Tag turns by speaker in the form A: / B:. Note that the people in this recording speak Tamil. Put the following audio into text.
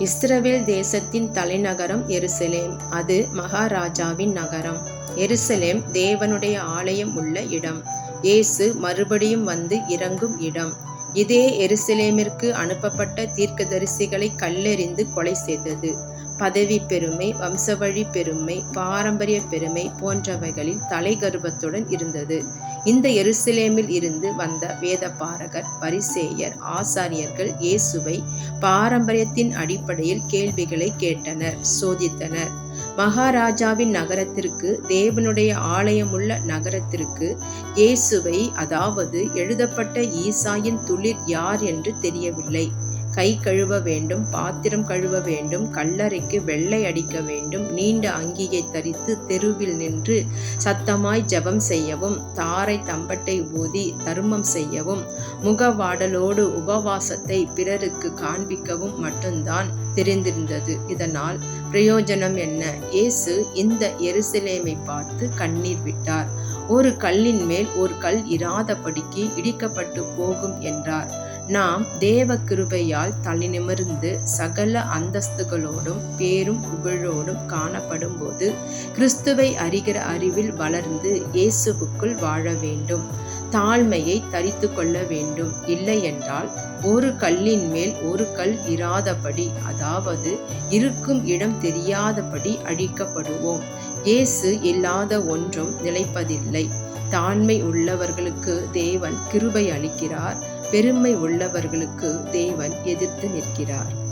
A: இஸ்ரவேல் தேசத்தின் தலைநகரம் எருசலேம். அது மகாராஜாவின் நகரம். எருசலேம் தேவனுடைய ஆலயம் உள்ள இடம். இயேசு மறுபடியும் வந்து இறங்கும் இடம். இதே எருசலேமிற்கு அனுப்பப்பட்ட தீர்க்கதரிசிகளை கல்லெறிந்து கொலை செய்தது. பதவி பெருமை வம்சவழி பெருமை பாரம்பரிய பெருமை போன்றவைகளில் தலைகர்வத்துடன் இருந்தது. இந்த எருசலேமில் இருந்து வந்த வேதபாரகர் பரிசேயர் ஆசாரியர்கள் இயேசுவை பாரம்பரியத்தின் அடிப்படையில் கேள்விகளை கேட்டனர் சோதித்தனர். மகாராஜாவின் நகரத்திற்கு தேவனுடைய ஆலயமுள்ள நகரத்திற்கு இயேசுவை அதாவது எழுதப்பட்ட ஈசாயின் துளிர் யார் என்று தெரியவில்லை. கை கழுவ வேண்டும் பாத்திரம் கழுவ வேண்டும் கல்லறைக்கு வெள்ளை அடிக்க வேண்டும் நீண்ட அங்கியை தரித்து தெருவில் நின்று சத்தமாய் ஜெபம் செய்யவும் தாரை தம்பட்டை ஊதி தர்மம் செய்யவும் முகவாடலோடு உபவாசத்தை பிறருக்கு காண்பிக்கவும் மட்டும்தான் தெரிந்திருந்தது. இதனால் பிரயோஜனம் என்ன? இயேசு இந்த எருசலேமை பார்த்து கண்ணீர் விட்டார். ஒரு கல்லின் மேல் ஒரு கல் இராதபடிக்கு இடிக்கப்பட்டு போகும் என்றார். நாம் தேவ கிருபையால் தலைநிமிர்ந்து சகல அந்தஸ்துகளோடும் பேரும் புகழோடும் காணப்படும் போது கிறிஸ்துவை அறிகிற அறிவில் வளர்ந்து இயேசுவுக்குள் வாழ வேண்டும். தாழ்மையை தரித்து கொள்ள வேண்டும். இல்லை என்றால் ஒரு கல்லின் மேல் ஒரு கல் இராதபடி அதாவது இருக்கும் இடம் தெரியாதபடி அழிக்கப்படுவோம். இயேசு இல்லாத ஒன்றும் நிலைப்பதில்லை. தாழ்மை உள்ளவர்களுக்கு தேவன் கிருபை அளிக்கிறார் பெருமை உள்ளவர்களுக்கு தேவன் எதிர்த்து நிற்கிறார்.